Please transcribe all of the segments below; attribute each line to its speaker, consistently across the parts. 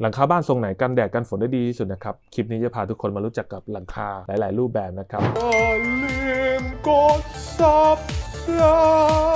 Speaker 1: หลังคาบ้านทรงไหนกันแดดกันฝนได้ดีที่สุดนะครับ คลิปนี้จะพาทุกคนมารู้จักกับหลังคาหลาย ๆ รูปแบบนะครับ
Speaker 2: อย่าลืมกดซับ
Speaker 1: สไคร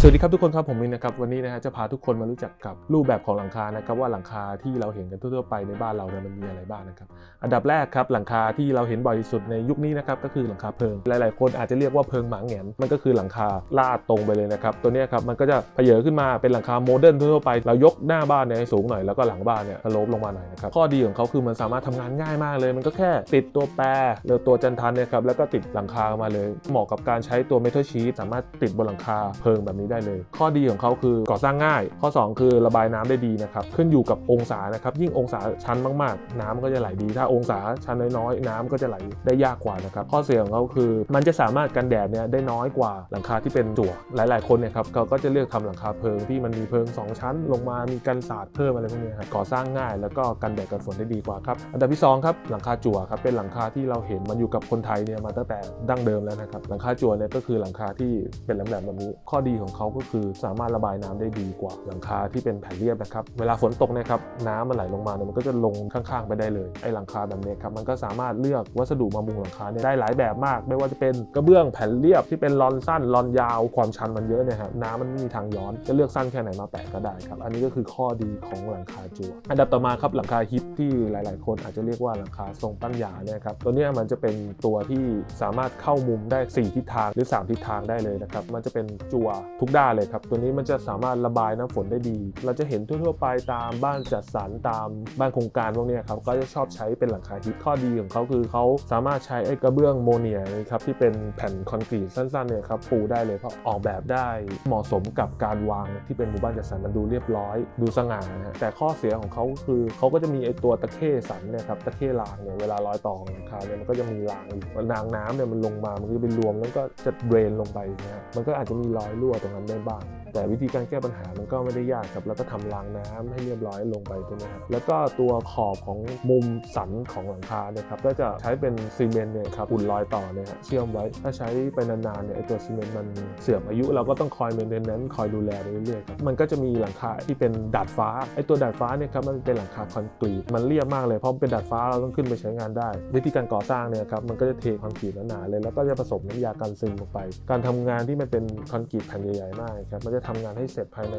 Speaker 1: สวัสดีครับทุกคนครับผมมินนะครับวันนี้นะฮะจะพาทุกคนมารู้จักกับรูปแบบของหลังคานะครับว่าหลังคาที่เราเห็นกันทั่วๆไปในบ้านเราเนี่ยมันมีอะไรบ้างนะครับอันดับแรกครับหลังคาที่เราเห็นบ่อยที่สุดในยุคนี้นะครับก็คือหลังคาเพิง หลายๆ คนอาจจะเรียกว่าเพิงหมาแหงนมันก็คือหลังคาลาดตรงไปเลยนะครับตัวนี้ครับมันก็จะเพเยอขึ้นมาเป็นหลังคาโมเดิร์นทั่วๆไปเรายกหน้าบ้านเนี่ยให้สูงหน่อยแล้วก็หลังบ้านเนี่ยลปลงมาหน่อยนะครับข้อดีของเขาคือมันสามารถทำงานง่ายมากเลย มันก็แค่ติดตัวแปรหรือตัวจันทันเนี่ยครับแล้วก็ติดหลังคามาเลยเหมาะกับการใช้ตัวเมทัลชีตสามารถติดบนหลังคาเพิงแบบนี้ได้เลย ข้อดีของเขาคือก่อสร้างง่าย ข้อ 2 คือระบายน้ำได้ดีนะครับขึ้นอยู่กับองศานะครับยิ่งองศาชันมากๆ น้ำก็จะไหลดี ถ้าองศาชันน้อยๆน้ำก็จะไหลได้ยากกว่านะครับข้อเสียของเขาคือ มันจะสามารถกันแดดเนี่ยได้น้อยกว่าหลังคาที่เป็นจั่วหลาย ๆคนเนี่ยครับเขาก็จะเลือกทำหลังคาเพิงที่มันมีเพิง 2 ชั้น ลงมามีกันศาสตร์เพิ่มอะไรพวกนี้ครับก่อสร้างง่าย แล้วก็กันแดดกันฝนได้ดีกว่าครับอันดับที่สองครับหลังคาจั่วครับเป็นหลังคาที่เราเห็นมันอยู่กับคนไทยเนี่ยมาตั้งแต่ดั้งเดิมแล้วนะครับหลังคาจั่วเนี่ยก็คือหลังคาที่เป็นแหลมๆแบบนี้ข้อดีของเขาก็คือสามารถระบายน้ำได้ดีกว่าหลังคาที่เป็นแผ่นเรียบนะครับ เวลาฝนตกเนะครับน้ำมันไหลลงมาเนี่ยมันก็จะลงข้างๆไปได้เลยไอ้หลังคาแบบนี้ครับมันก็สามารถเลือกวัสดุมามุงหลังคาเนี่ยได้หลายแบบมาก ไม่ว่าจะเป็นกระเบื้องแผ่นเรียบที่เป็นรอนสั้นรอนยาวความชันมันเยอะเนี่ยครับน้ำมันไม่มีทางย้อนจะเลือกสั้นแค่ไหนมาแปะก็ได้ครับอันนี้ก็คือข้อดีของหลังคาจั่วอันดับต่อมาครับหลังคาฮิปที่หลาย ๆ คนอาจจะเรียกว่าหลังคาทรงปั้นหยาเนี่ยครับตัวนี้มันจะเป็นตัวที่สามารถเข้ามุมได้ 4 ทิศทางหรือ 3 ทิศทางได้เลยนะครับมันจะเป็นจั่วทุกด้านเลยครับ ตัวนี้มันจะสามารถระบายน้ำฝนได้ดี เราจะเห็นทั่วๆไปตามบ้านจัดสรรตามบ้านโครงการพวกนี้ครับก็จะชอบใช้เป็นหลังคาฮิปข้อดีของเขาคือเขาสามารถใช้ไอ้กระเบื้องโมเนียนะครับที่เป็นแผ่นคอนกรีตสั้นๆเนี่ยครับปูได้เลยเพราะออกแบบได้เหมาะสมกับการวางที่เป็นหมู่บ้านจัดสรรมันดูเรียบร้อย ดูสง่านะฮะแต่ข้อเสียของเขาคือเขาก็จะมีไอ้ตัวตะเข้สันเนี่ยครับตะเข้รางเนี่ยเวลาร้อยต่อของหลังคาเนี่ยมันก็จะมีรางอยู่นางน้ำเนี่ยมันลงมามันก็จะไปรวมแล้วก็จะเดรนลงไปนะฮะมันก็อาจจะมีรอยรั่วตรงนั้นได้บ้าง แต่วิธีการแก้ปัญหามันก็ไม่ได้ยากครับ แล้วก็ทำรางน้ำให้เรียบร้อยลงไปตรงนี้ครับ แล้วก็ตัวขอบของมุมสันของหลังคาเนี่ยครับ ก็จะใช้เป็นซีเมนต์เนี่ยครับอุ่นรอยต่อเนี่ยเชื่อมไว้ ถ้าใช้ไปนานๆเนี่ยไอตัวซีเมนต์มันเสื่อมอายุ เราก็ต้องคอยเมนเทนแนนซ์คอยดูแลไปเรื่อยๆครับ มันก็จะมีหลังคาที่เป็นดาดฟ้า ไอตัวดาดฟ้าเนี่ยครับมันเป็นหลังคาคอนกรีต มันเรียบมากเลย เพราะเป็นดาดฟ้าเราต้องขึ้นไปใช้งานได้ วิธีการก่อสร้างเนี่ยครับ มันก็จะเทคอนกรีตหนาๆเลย แล้วก็จะผสมน้ำยากันซึมลงไป การทำงานที่มันเป็นคอนกรีตแผ่นใหญ่ๆมากครับมันจะะทำงานให้เสร็จภายใน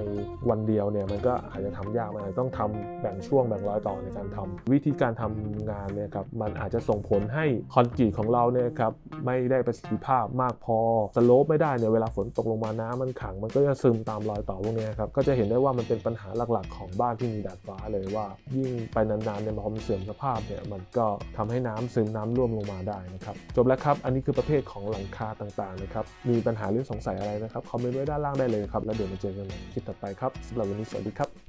Speaker 1: วันเดียวเนี่ยมันก็อาจจะทำยากมันอาจจะต้องทำแบ่งช่วงแบ่งร้อยต่อในการทำวิธีการทำงานเนี่ยครับมันอาจจะส่งผลให้คอนกรีตของเราเนี่ยครับไม่ได้ประสิทธิภาพมากพอสโลปไม่ได้เนี่ยเวลาฝนตกลงมาน้ำมันขัง มันก็จะซึมตามรอยต่อพวกนี้ครับก็จะเห็นได้ว่ามันเป็นปัญหาหลักๆ ของบ้านที่มีดาดฟ้าเลยว่า ยิ่งไปนานๆเนี่ยพอมันเสื่อมสภาพเนี่ยมันก็ทำให้น้ำซึมน้ำร่วมลงมาได้นะครับจบแล้วครับอันนี้คือประเภทของหลังคาต่างๆนะครับมีปัญหาหรือสงสัยอะไรนะครับคอมเมนต์ไว้ด้านล่างได้เลยครับแล้วเดี๋ยวมาเจอกันในคลิปต่อไปครับสำหรับวันนี้สวัสดีครับ